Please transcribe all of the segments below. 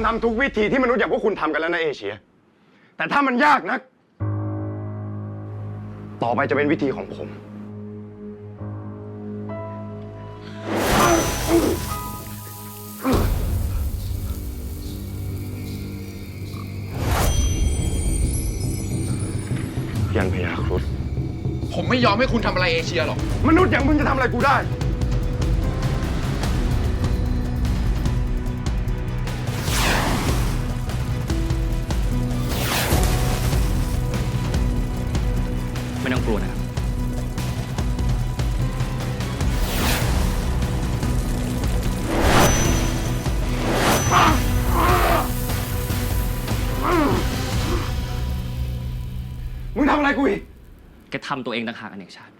ำทุกวิธีที่มนุษย์อย่างพวกคุณทำกันแล้วนะเอเชีย แต่ถ้ามันยากนะต่อไปจะเป็นวิธีของผม ยันพยาครุฑผมไม่ยอมให้คุณทำอะไรเอเชียหรอก มนุษย์อย่างมึงจะทำอะไรกูได้ กูอีก แกทำตัวเองต่างหากอเนกชาติ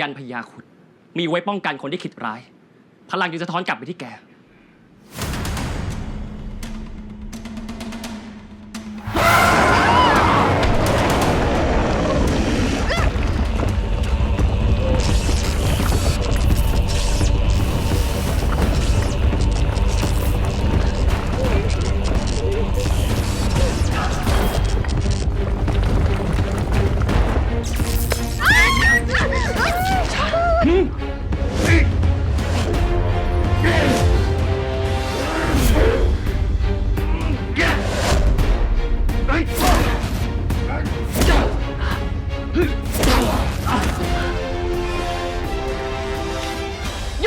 ยันพญาขุด มีไว้ป้องกันคนที่คิดร้าย พลังจึงสะท้อนกลับไปที่แก หย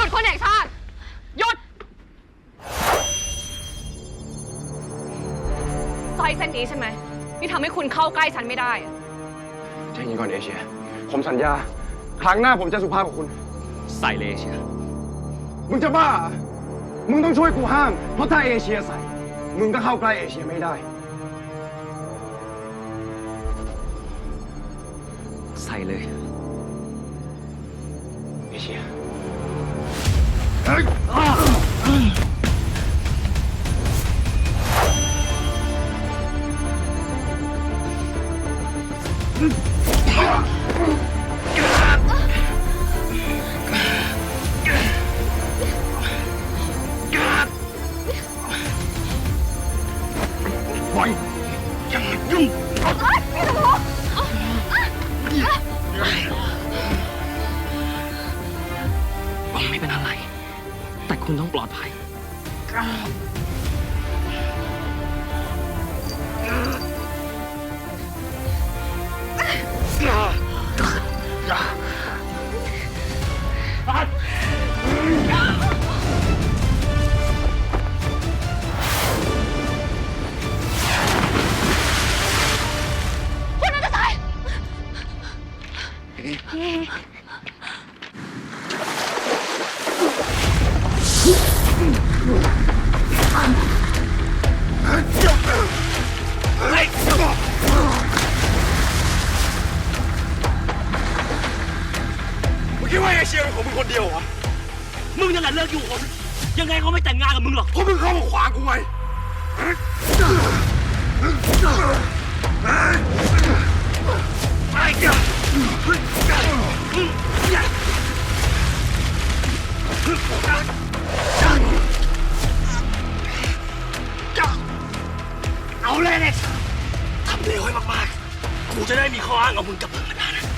ุดคนแห่งชาติ หยุดสร้อยเส้นนี้ใช่ไหมที่ทำให้คุณเข้าใกล้ฉันไม่ได้ใช่อย่างนี้ก่อนเอเชีย ผมสัญญา ครั้งหน้าผมจะสุภาพกับคุณ ใส่เลยเอเชีย มึงจะบ้าเหรอมึงต้องช่วยกูห้าม เพราะถ้าเอเชียใส่ มึงก็เข้าใกล้เอเชียไม่ได้ ใส่เลย เอเชียป ล่อยอย่ามายุ่งผมไม่เป็นอะไร แต่คุณต้องปลอดภัย คิดว่าเอเชียเป็นของมึงคนเดียวเหรอมึงยังไงเลิกอยู่ผมยังไงเขาไม่แต่งงานกับมึงหรอก เพราะมึงเข้ามาขวางกูไงเอาเลยเนี่ยทำเร็วให้มากๆ กูจะได้มีข้ออ้างเอามึงกลับเมืองมาได้นะ